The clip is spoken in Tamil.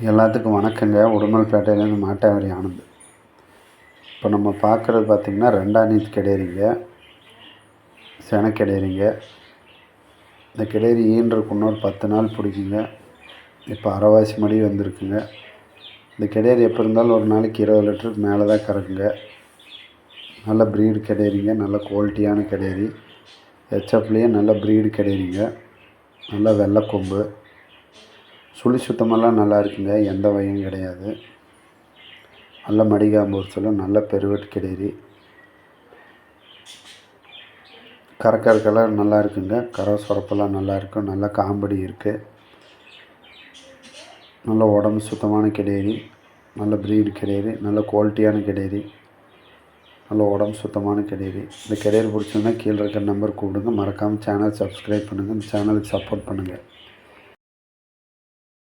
எல்லாத்துக்கும் வணக்கங்க. உடுமல்பேட்டையிலேருந்து மாட்டாவரி ஆனந்த். இப்போ நம்ம பார்க்குறது பார்த்திங்கன்னா ரெண்டாம் நீத்து கிடையாதுங்க சென இந்த கிடேரி ஈன்றதுக்கு இன்னொரு பத்து நாள் பிடிக்குங்க. இப்போ அரைவாசி மடி வந்திருக்குங்க. இந்த கிடேரி எப்போ இருந்தாலும் ஒரு நாளைக்கு இருபது லிட்டருக்கு மேலே தான் கறக்குங்க. நல்ல ப்ரீடு கிடையாதுங்க நல்ல குவாலிட்டியான கிடேரி. ஹெச்எஃப்லேயே நல்ல ப்ரீடு கிடையாதுங்க நல்ல வெள்ளை கொம்பு சுழி சுத்தமெல்லாம் நல்லா இருக்குங்க எந்த வகையும் கிடையாது. நல்ல மடிகாம்பு ஒரு நல்ல பெருவெட்டு கிடேரி. கறக்கறக்கெல்லாம் நல்லா இருக்குங்க கரை சுரப்பெல்லாம் நல்லா இருக்கும் நல்ல காம்படி இருக்குது நல்ல உடம்பு சுத்தமான கிடேரி நல்ல ப்ரீடு கிடேரி நல்ல குவாலிட்டியான கிடேரி நல்ல உடம்பு சுத்தமான கிடேரி. இந்த கெரியர் பிடிச்சதுன்னா கீழே இருக்கிற நம்பர் கூப்பிடுங்க மறக்காமல் சேனல் சப்ஸ்கிரைப் பண்ணுங்கள் இந்த சேனலுக்கு சப்போர்ட் பண்ணுங்கள்